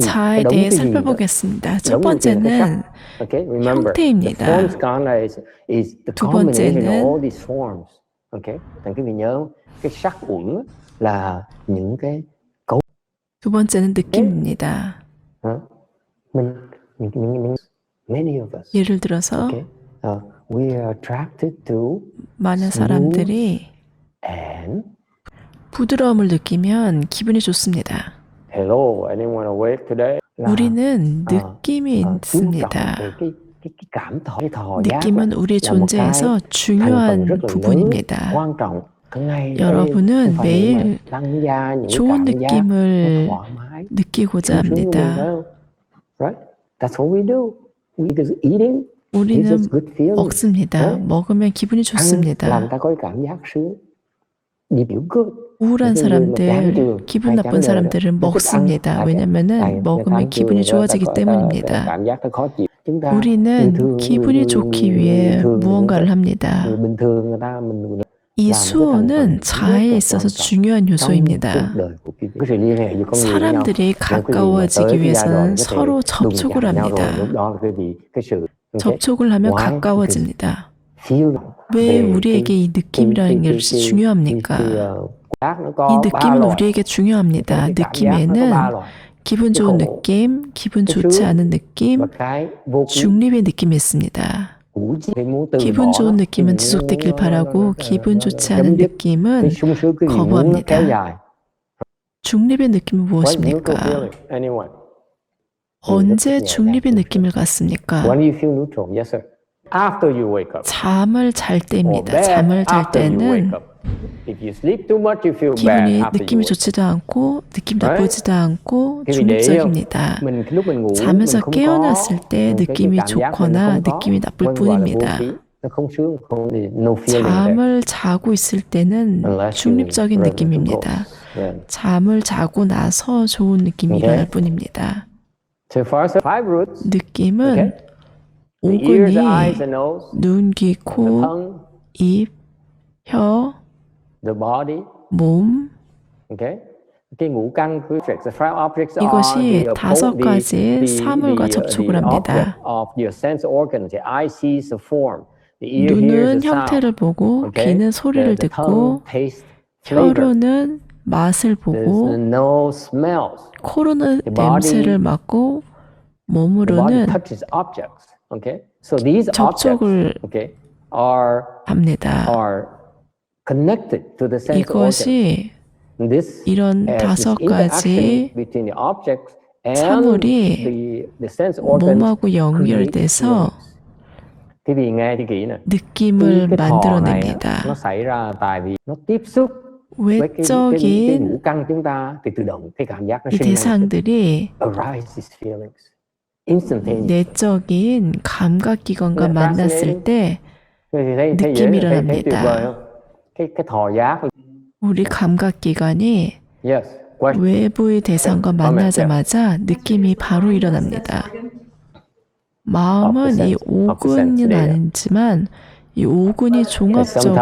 자에 대해 살펴보겠습니다. 첫 번째는 형태입니다. 두 번째는 두 번째는 느낌입니다. 예를 들어서 많은 사람들이 부드러움을 느끼면 기분이 좋습니다. Hello, anyone awake today? 우리는 느낌이 있습니다. 느낌은 우리 존재에서 중요한 부분입니다. 여러분은 매일 좋은 느낌을 느끼고자 합니다. 우리는 먹습니다. 먹으면 기분이 좋습니다. 우울한 사람들, 기분 나쁜 사람들은 먹습니다. 왜냐면은 먹으면 기분이 좋아지기 때문입니다. 우리는 기분이 좋기 위해 무언가를 합니다. 이 수호는 자아에 있어서 중요한 요소입니다. 사람들이 가까워지기 위해서는 서로 접촉을 합니다. 접촉을 하면 가까워집니다. 왜 우리에게 이 느낌이라는 게 중요합니까? uh, 이 느낌은. 우리에게 중요합니다. 느낌에는 기분 좋은 느낌, 기분 좋지 않은 느낌, 중립의 느낌이 있습니다. 기분 좋은 느낌은 지속되길 바라고 기분 좋지 않은. 느낌은 거부합니다. 중립의 느낌은 무엇입니까? 언제 네, 중립의 네. 느낌을 갖습니까? After you wake up. 잠을 잘 때입니다. 잠을 잘 after you wake 때는 up. If you sleep too much, you feel bad 기분이 느낌이 좋지도 않고 느낌? 나쁘지도 않고 중립적입니다. 잠에서 깨어났을 때 느낌이 좋거나. 느낌이 나쁠 뿐입니다. 잠을 자고 있을 때는 중립적인 느낌입니다. 잠을 자고 나서 좋은 느낌이. 일어날 뿐입니다. 느낌은 오근이 눈, 귀, 코, 입, 혀, 몸, 이것이 다섯 가지 사물과 접촉을 합니다. 눈은 형태를 보고, 귀는 소리를 듣고, 혀로는 맛을 보고, 코로는 냄새를 맡고, 몸으로는 Okay? So these 접촉을 objects, okay, are, 합니다. Are connected to the sense 이것이 this, 이런 다섯 가지 사물이 몸하고 연결돼서 느낌을 만들어냅니다. 외적인 이 대상들이 내적인 감각 기관과 네, 만났을 때 느낌이 일어납니다. 우리 감각 기관이 yes question 외부의 대상과 만나자마자 느낌이 바로 일어납니다. 마음은 이 오근은 아니지만 이 오근이 종합적으로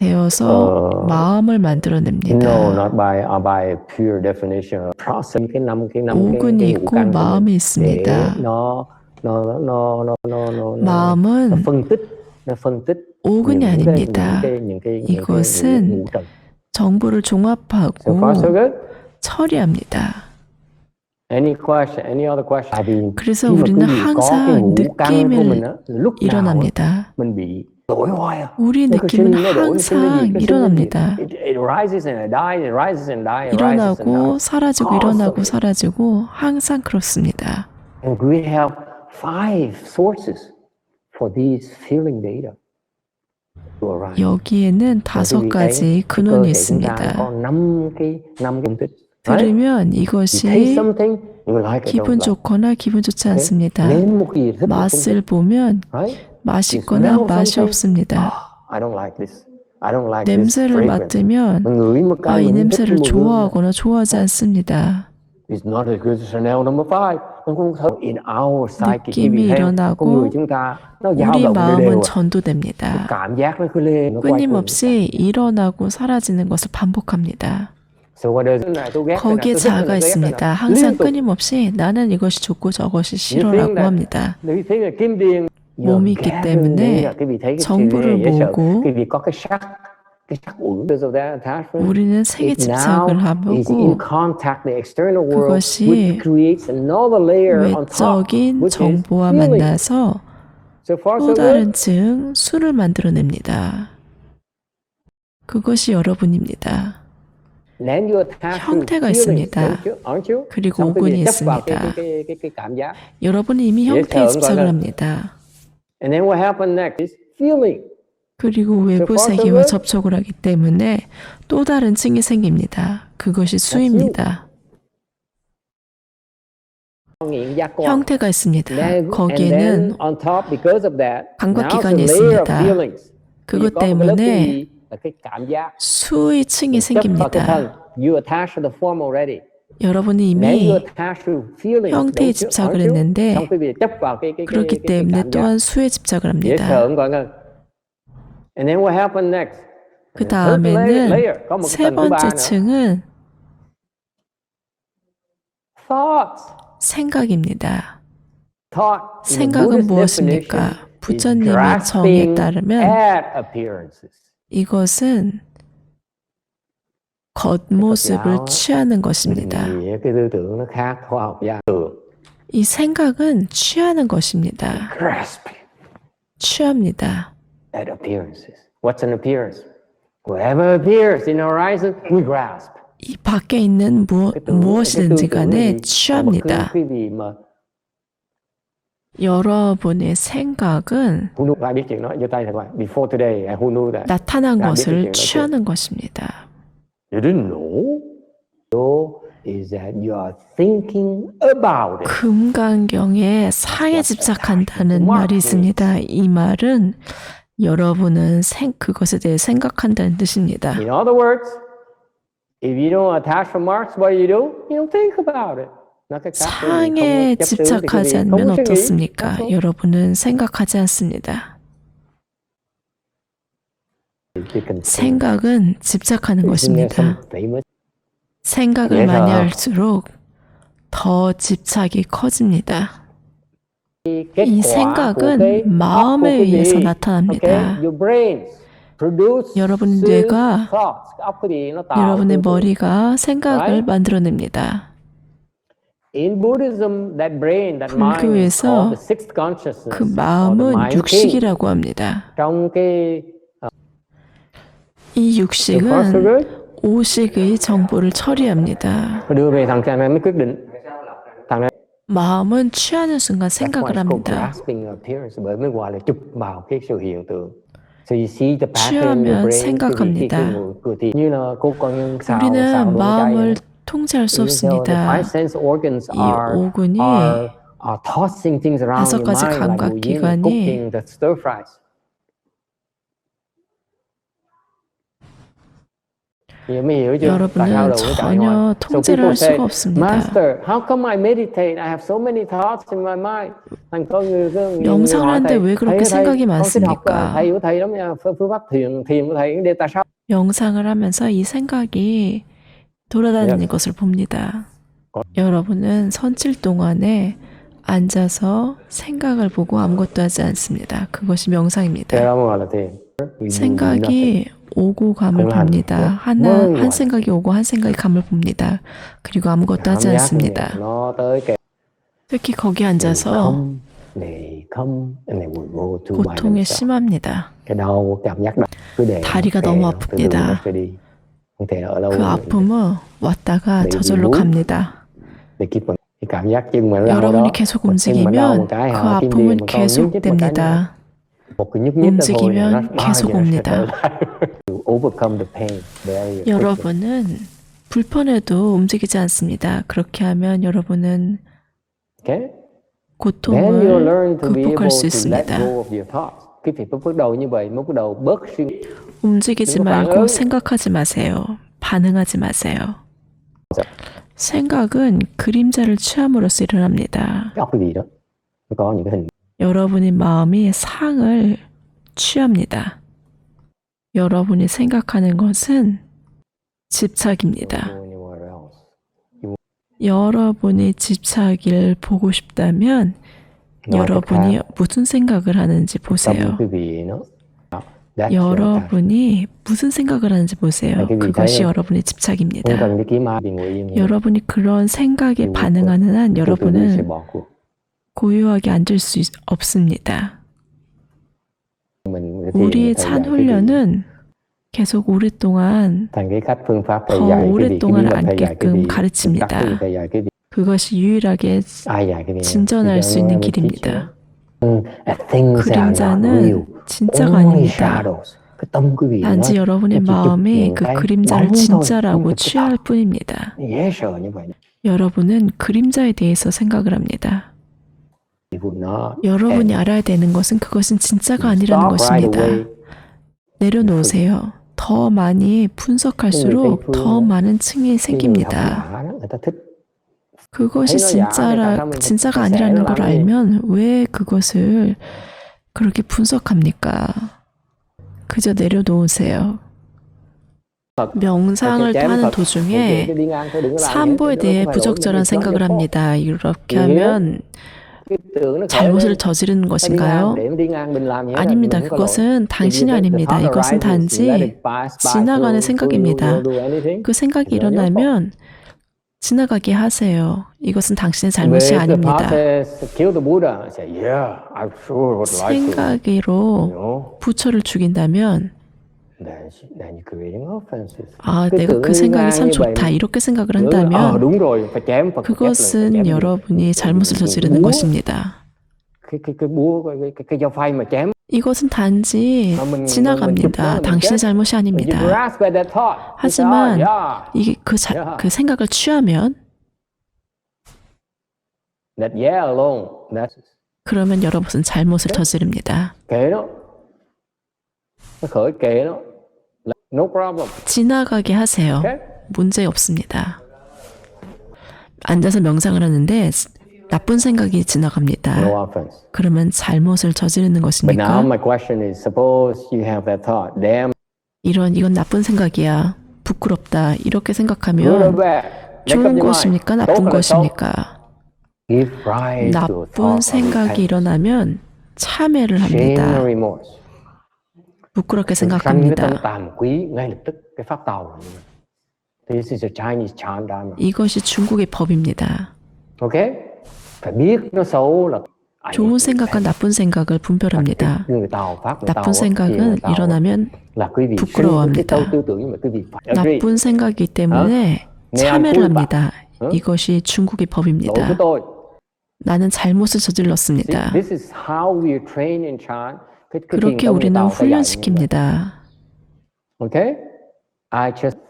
되어서 uh, 마음을 만들어냅니다. No, not by, uh, by pure definition. Process. Cái năm, cái năm, 옥은 cái, 있고 cái 마음이 있습니다. Nó, nó, nó, nó, nó, nó, 마음은 nó phân tích, nó phân tích 옥은이 아닙니다. cái, những cái, 이것은 정보를 종합하고 so far, so good? 처리합니다. Any question, any other question? 그래서 우리는 항상 느낌을 일어납니다. 우리의 느낌은 항상 일어납니다. 일어나고 사라지고 일어나고 사라지고 항상 그렇습니다. 여기에는 다섯 가지 근원이 있습니다. 들으면 이것이 기분 좋거나 기분 좋지 않습니다. 맛을 보면 맛있거나 맛이 없습니다. 냄새를 맡으면 아, 이 냄새를 좋아하거나 좋아하지 않습니다. 느낌이 일어나고 우리 마음은 전도됩니다. 끊임없이 일어나고 사라지는 것을 반복합니다. 거기에 자아가 있습니다. 항상 끊임없이 나는 이것이 좋고 저것이 싫어라고 합니다. 몸이 있기 때문에 sợ. 모으고 우리는 세계 집착을 하고 그것이 외적인 정보와. 만나서 또 다른 층 수를 만들어냅니다. 그것이 여러분입니다. 형태가 있습니다. 그리고 오군이 있습니다. 여러분은 이미 예, 형태에 자, 집착을 합니다. And then what happens next is feeling 그리고 외부 세계와? 접촉을 하기 때문에 또 다른 층이 생깁니다. 그것이 수입니다. 형태가 있습니다. 거기에는 then on top because of that 감각 now 기관이 it's a layer of 있습니다. 그것 때문에 수의 층이 생깁니다. 여러분이 이미 형태에? 집착을? 했는데 그렇기 때문에 또한 수에 집착을 합니다. 그 다음에는 세 번째 층은 생각입니다. 생각은 무엇입니까? 부처님의 grasping 따르면 이것은 겉모습을 취하는 것입니다. 이 생각은 취하는 것입니다. 취합니다. 이 밖에 있는 tưởng- 무엇이든지 간에 취합니다. 여러분의 생각은 나타난 나 것을 취하는 것입니다. You didn't know so is that you are thinking about it 금강경에 상에 집착한다는 말이 있습니다. 이 말은 여러분은 생, 그것에 대해 생각한다는 뜻입니다. In other words, if you don't attach for marks, what you do? You don't think about it. 상에 집착하지 않으면. 어떻습니까? 여러분은 생각하지 않습니다. 생각은 집착하는 것입니다. 생각을 많이 할수록 더 집착이 커집니다. 이 생각은 마음에 의해서. 나타납니다. 여러분. 뇌가 여러분의. 머리가 생각을? 만들어냅니다. 불교에서. 그 마음은. 육식이라고 합니다. 이 육식은 오식의 정보를 처리합니다. 마음은 취하는 순간 생각을 합니다. 취하면 생각합니다. 우리는 마음을. 통제할 수 없습니다. 이 오군이 다섯 가지 mind like 감각 Wu Yin 기관이 여러분은 전혀 통제를 할 수가 없습니다. 명상을 하는데 왜 그렇게 생각이 많습니까? 명상을 하면서 이 생각이 돌아다니는 것을 봅니다. 여러분은 선칠 동안에 앉아서 생각을 보고 아무것도 하지 않습니다. 그것이 명상입니다. 생각이 오고 감을 봅니다. 하나 뭘한 생각이 오고 한 생각이 감을 봅니다. 그리고 아무것도 하지 않습니다. 특히 거기 앉아서 themselves. 심합니다. 다리가 너무 아픕니다. 그. 아픔은 왔다가 네, 저절로 갑니다. 여러분이 계속 움직이면 그 아픔은. 계속됩니다. 움직이면 계속 옵니다. 여러분은 불편해도 움직이지 않습니다. 그렇게 하면 여러분은 고통을 극복할 수 있습니다. 움직이지 말고. 생각하지 마세요. 반응하지 마세요. 자. 생각은 그림자를 취함으로써 일어납니다. 여러분의 마음이 상을 취합니다. 여러분이 생각하는 것은 집착입니다. 여러분이 집착을 보고 싶다면 여러분이 무슨 생각을 하는지 보세요. 여러분이 무슨 생각을 하는지 보세요. 그것이. 여러분의 집착입니다. 여러분이 그런 생각에 반응하는 한 여러분은 고요하게 앉을 수 있- 없습니다. 우리의 찬? 훈련은 계속 오랫동안 더 오랫동안 앉게끔 가르칩니다. 그것이 유일하게 진전할 수 있는 길입니다. 그림자는 진짜가 아닙니다. 단지 여러분의 마음이 그 그림자를 진짜라고 취할. 뿐입니다. 여러분은 그림자에 대해서 생각을 합니다. 여러분이 알아야 되는 것은 그것은 진짜가 아니라는 것입니다. 내려놓으세요. 더 많이 분석할수록 더 많은 층이 생깁니다. 그것이 진짜라, 진짜가 아니라는 걸? 알면 왜 그것을 그렇게 분석합니까? 그저 내려놓으세요. 명상을 하는 도중에 산보에 대해 부적절한 생각을 합니다. 이렇게 예. 하면 잘못을 ngang, 것인가요? 아닙니다. 그것은 당신이 아닙니다. 이것은 단지 지나가는 생각입니다. 그 생각이 일어나면 지나가게 하세요. 이것은 당신의 잘못이 아닙니다. 생각으로 부처를 죽인다면 아, 그 내가 그 생각이 참 좋다. 이렇게 생각을 한다면 그것은. 여러분이 잘못을 저지르는 것입니다. 이것은 단지 아, 뭐, 지나갑니다. 뭐, 당신의 뭐, 잘못이 아닙니다. 하지만 "Oh, 이게 그, 자, 그 생각을 취하면 그러면 여러분은 잘못을 저지릅니다. No problem 지나가게 하세요. okay 문제 없습니다. 앉아서 명상을 하는데 나쁜 생각이 지나갑니다. no offense 그러면 잘못을 저지르는 but now 것입니까? my question is suppose you have that thought damn 이런 이건 나쁜 생각이야. 부끄럽다. 이렇게 good or 생각하면 bad make up 좋은 your mind. 것입니까? 나쁜? 것입니까? give rise to a 나쁜 thought of 생각이 repentance. 일어나면 참회를 shame 합니다. remorse 부끄럽게 생각합니다. 이것이 중국의 법입니다. 좋은 생각과 나쁜 생각을 분별합니다. 나쁜 생각은 일어나면 부끄러워합니다. 나쁜 생각이기 때문에 내 참회를 합니다. 어? 이것이 중국의 법입니다. 나는 잘못을 저질렀습니다. 그렇게 우리는. 훈련시킵니다.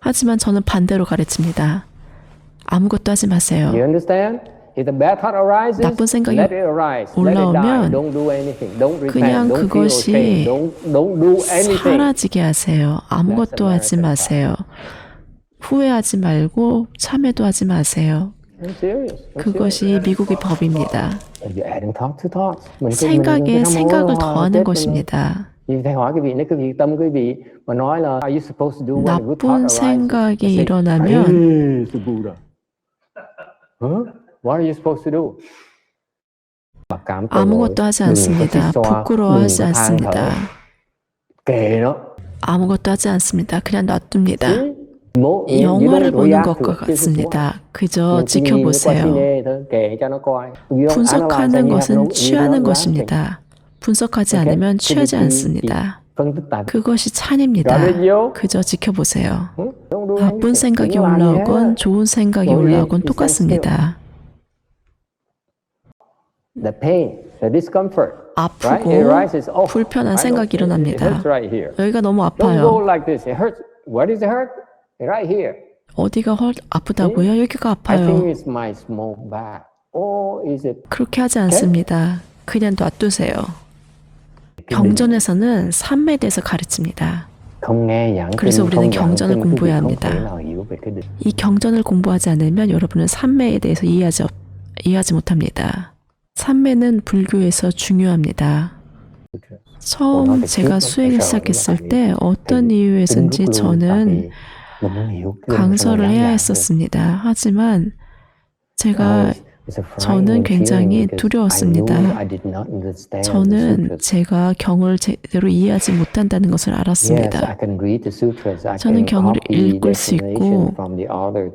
하지만 저는 반대로 가르칩니다. 아무것도 하지 마세요. 나쁜 생각이 올라오면 그냥 그것이 사라지게 하세요. 아무것도 하지 마세요. 후회하지 말고 참회도 하지 마세요. 그것이 미국의 법입니다. 생각에 생각을 더하는. 것입니다. 나쁜? 생각이 일어나면 아무것도 하지 않습니다. 부끄러워하지. 않습니다. 아무것도 하지 않습니다. 그냥 놔둡니다. 영화를 보는 것과 같습니다. 그저 지켜보세요. 분석하는 것은 취하는. 것입니다. 분석하지? 않으면 취하지 않습니다. 그것이 찬입니다. 그저 지켜보세요. 나쁜. 생각이. 올라오건 좋은 생각이 올라오건 똑같습니다. 아프고. Oh, 불편한. 생각이 일어납니다. 여기가 너무 아파요. Right here. 어디가 헐, 아프다고요? 여기가 아파요. 그렇게 하지 않습니다. 그냥 놔두세요. 경전에서는 삶에 대해서 가르칩니다. 그래서 우리는 경전을 공부해야 합니다. 이 경전을 공부하지 않으면 여러분은 삼매에 대해서 이해하지, 없- 이해하지 못합니다. 삼매는 불교에서 중요합니다. 처음 제가 수행을 시작했을 때 어떤 이유에서인지 저는 강설을 mình 해야. 했었습니다. 하지만 제가 저는 굉장히 두려웠습니다. 저는 제가 경을 제대로 이해하지 못한다는 것을 알았습니다. 저는 경을 읽을 수 있고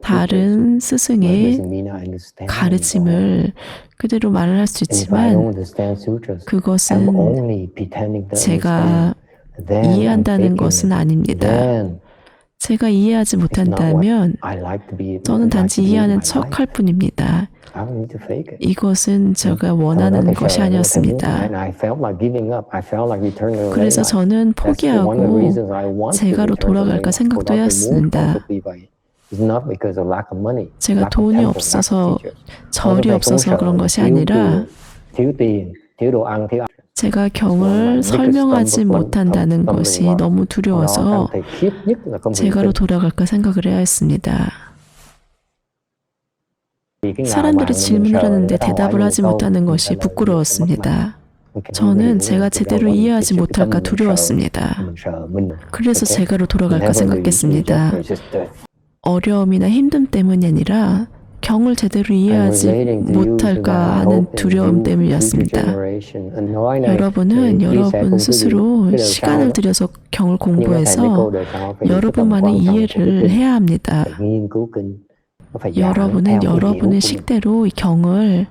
다른 스승의 가르침을 그대로 말을 할 수 있지만 그것은 제가 이해한다는 것은 아닙니다. 제가 이해하지 못한다면 저는 단지 이해하는 척 할 뿐입니다. 이것은 제가 원하는 것이 아니었습니다. 그래서 저는 포기하고 제가로 돌아갈까 생각도 했습니다. 제가 돈이 없어서 절이 없어서 그런 것이 아니라 제가 경을 설명하지 못한다는 것이 너무 두려워서 제가로 돌아갈까 생각을 해야 했습니다. 사람들이 질문을 하는데 대답을 하지 못하는 것이 부끄러웠습니다. 저는 제가 제대로 이해하지 못할까 두려웠습니다. 그래서 제가로 돌아갈까 생각했습니다. 어려움이나 힘듦 때문이 아니라 경을 제대로 이해하지 못할까 하는 두려움 때문이었습니다. 여러분은 여러분 스스로 시간을 들여서 경을 공부해서 여러분만의 이해를 해야 합니다. 여러분은 여러분의 식대로 이 경을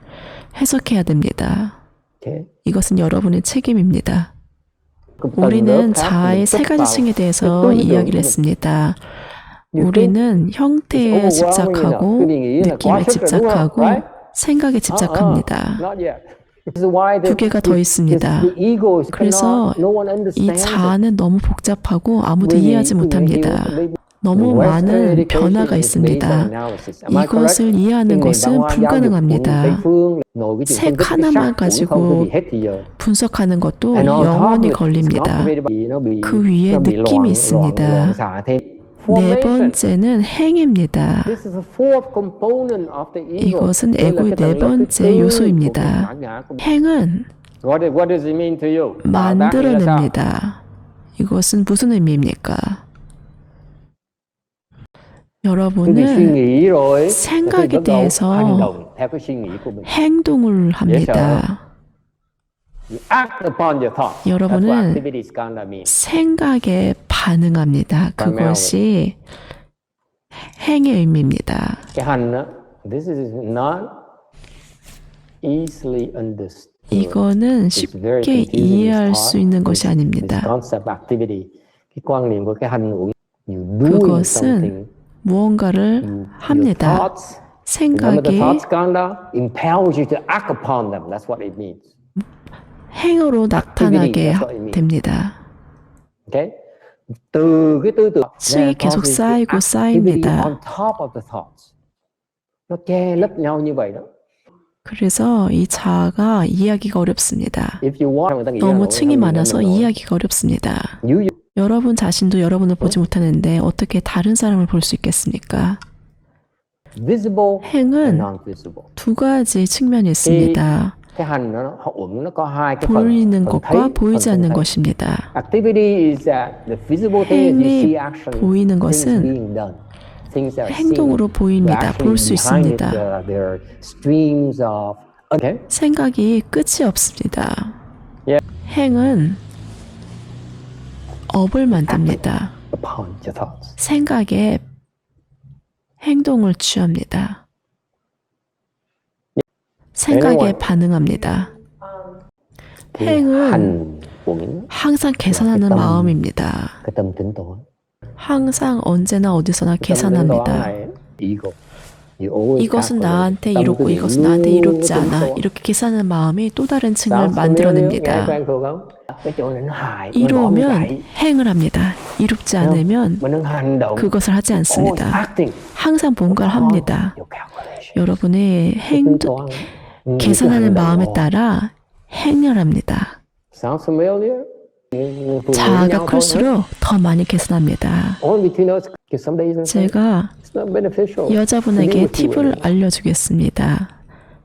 해석해야 됩니다. 이것은 여러분의 책임입니다. 우리는 자아의 세 가지 층에 대해서 이야기를 했습니다. 우리는 형태에 집착하고 느낌에 집착하고 생각에 집착합니다. 두 개가 더 있습니다. 그래서 이 자아는 너무 복잡하고 아무도 이해하지 못합니다. 너무 많은 변화가 있습니다. 이것을 이해하는 것은 불가능합니다. 색 하나만 가지고 분석하는 것도 영원히 걸립니다. 그 위에 느낌이 있습니다. 네 번째는 행입니다. 이것은 에고의 네 번째 요소입니다. 행은 만들어냅니다. 이것은 무슨 의미입니까? 여러분은 생각에 대해서 행동을 합니다. 여러분은 생각에 반응합니다. 그것이 행의 의미입니다. 이거는 쉽게 이해할 수 있는 것이 아닙니다. 그것은 무언가를 합니다. 생각이 행으로 나타나게 됩니다. 층이 계속 쌓이고 쌓입니다. 그래서 이 자아가 이해하기가 어렵습니다. 너무 층이 많아서 이해하기가 어렵습니다. 여러분 자신도 여러분을 보지 못하는데 어떻게 다른 사람을 볼 수 있겠습니까? 행은 두 가지 측면이 있습니다. 보이는 것과 보이지 않는 것입니다. 행이 보이는 것은 행동으로 보입니다. 볼 수 있습니다. 생각이 끝이 없습니다. 행은 업을 만듭니다. 생각에 행동을 취합니다. 생각에 반응합니다. 행은 항상 계산하는 마음입니다. 항상 언제나 어디서나 계산합니다. 이것은 나한테 이롭고 이것은 나한테 이롭지 않아. 이렇게 계산하는 마음이 또 다른 층을 만들어냅니다. 이로우면 행을 합니다. 이롭지 않으면 그것을 하지 않습니다. 항상 뭔가를 합니다. 여러분의 행동, 계산하는 마음에 따라 행렬합니다. 자아가 클수록 더 많이 계산합니다. 제가 여자분에게 팁을 알려주겠습니다.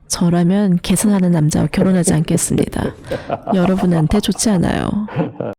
저라면 계산하는 남자와 결혼하지 않겠습니다. 여러분한테 좋지 않아요.